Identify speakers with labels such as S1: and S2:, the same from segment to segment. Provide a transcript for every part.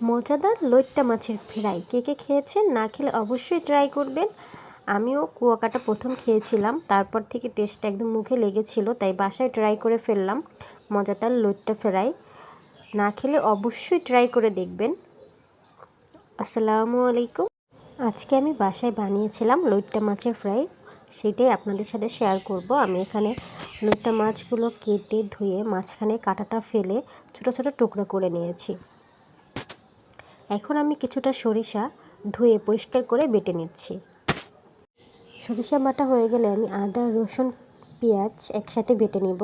S1: মজাদার লইট্টা মাছের ফ্রাই। কে কে খেয়েছেন? না খেলে অবশ্যই ট্রাই করবেন। আমিও কুয়াকাটা প্রথম খেয়েছিলাম, তারপর থেকে টেস্টটা একদম মুখে লেগেছিল, তাই বাসায় ট্রাই করে ফেললাম মজাদার লইট্টা ফ্রাই। না খেলে অবশ্যই ট্রাই করে দেখবেন। আসসালামু আলাইকুম। আজকে আমি বাসায় বানিয়েছিলাম লইট্টা মাছের ফ্রাই, সেটাই আপনাদের সাথে শেয়ার করব। আমি এখানে লইট্টা মাছগুলো কেটে ধুয়ে মাঝখানে কাঁটাটা ফেলে ছোটো ছোটো টুকরো করে নিয়েছি। এখন আমি কিছুটা সরিষা ধুয়ে পরিষ্কার করে বেটে নিচ্ছি। সরিষা বাটা হয়ে গেলে আমি আদা, রসুন, পেঁয়াজ একসাথে বেটে নিব।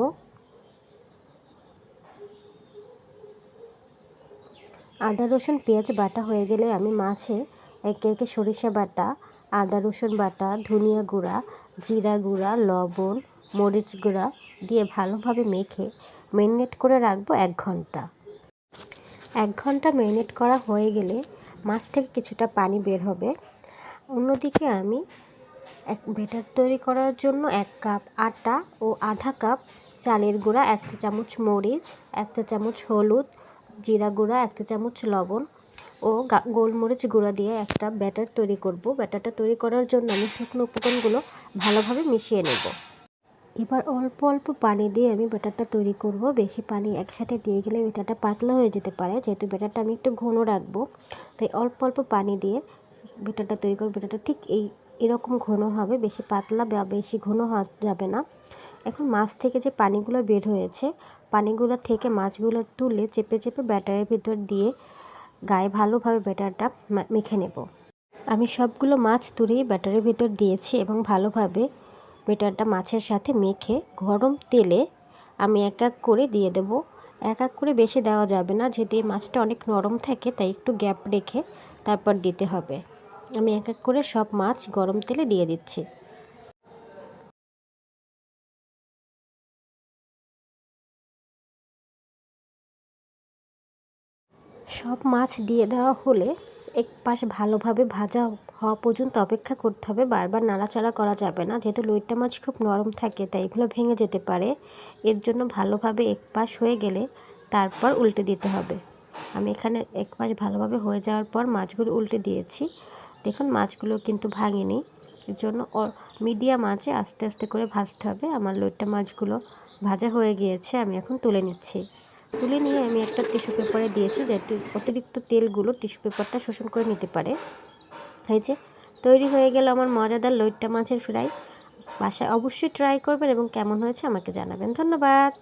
S1: আদা, রসুন, পেঁয়াজ বাটা হয়ে গেলে আমি মাছে একে একে সরিষা বাটা, আদা, রসুন বাটা, ধনিয়া গুঁড়া, জিরা গুঁড়া, লবণ, মরিচ গুঁড়া দিয়ে ভালোভাবে মেখে ম্যারিনেট করে রাখব এক ঘণ্টা। এক ঘণ্টা ম্যারিনেট করা হয়ে গেলে মাছ থেকে কিছুটা পানি বের হবে। অন্যদিকে আমি এক ব্যাটার তৈরি করার জন্য এক কাপ আটা ও আধা কাপ চালের গুঁড়া, এক চা চামচ মরিচ, এক চা চামচ হলুদ জিরা গুঁড়া, এক চা চামচ লবণ ও গোলমরিচ গুঁড়া দিয়ে একটা ব্যাটার তৈরি করব। ব্যাটারটা তৈরি করার জন্য আমি শুকনো উপকরণগুলো ভালোভাবে মিশিয়ে নেব। এবার অল্প অল্প পানি দিয়ে আমি ব্যাটারটা তৈরি করব। বেশি পানি একসাথে দিয়ে গেলে ব্যাটারটা পাতলা হয়ে যেতে পারে। যেহেতু ব্যাটারটা আমি একটু ঘন রাখব, তাই অল্প অল্প পানি দিয়ে ব্যাটারটা তৈরি করব। ব্যাটারটা ঠিক এই, এরকম ঘন হবে, বেশি পাতলা বা বেশি ঘন যাবে না। এখন মাছ থেকে যে পানিগুলো বের হয়েছে, পানিগুলো থেকে মাছগুলো তুলে চেপে চেপে ব্যাটারের ভিতর দিয়ে গায়ে ভালোভাবে ব্যাটারটা মেখে নেব। আমি সবগুলো মাছ তুলেই ব্যাটারের ভিতর দিয়েছি এবং ভালোভাবে বেটারটা মাছের সাথে মেখে গরম তেলে আমি এক এক করে দিয়ে দেব। এক এক করে বেশি দেওয়া যাবে না, যেহেতু এই মাছটা অনেক নরম থাকে, তাই একটু গ্যাপ রেখে তারপর দিতে হবে। আমি এক এক করে সব মাছ গরম তেলে দিয়ে দিচ্ছি। সব মাছ দিয়ে দেওয়া হলে এক পাশ ভালোভাবে ভাজা হওয়া পর্যন্ত অপেক্ষা করতে হবে। বারবার নাড়াচাড়া করা যাবে না। যেহেতু লইট্টা মাছ খুব নরম থাকে, তাই এগুলো ভেঙে যেতে পারে। এর জন্য ভালোভাবে এক পাশ হয়ে গেলে তারপর উল্টে দিতে হবে। আমি এখানে এক পাশ ভালোভাবে হয়ে যাওয়ার পর মাছগুলো উল্টে দিয়েছি। দেখুন, মাছগুলো কিন্তু ভাঙেনি। এর জন্য মিডিয়াম আঁচে আস্তে আস্তে করে ভাজতে হবে। আমার লইট্টা মাছগুলো ভাজা হয়ে গিয়েছে, আমি এখন তুলে নিচ্ছি। তুলে নিয়ে আমি একটা টিস্যু পেপারে দিয়েছি যাতে অতিরিক্ত তেলগুলো টিস্যু পেপারটা শোষণ করে নিতে পারে। হয়েছে তৈরি হয়ে গেল আমার মজাদার লইট্টা মাছের ফ্রাই। বাসায় অবশ্যই ট্রাই করবেন এবং কেমন হয়েছে আমাকে জানাবেন। ধন্যবাদ।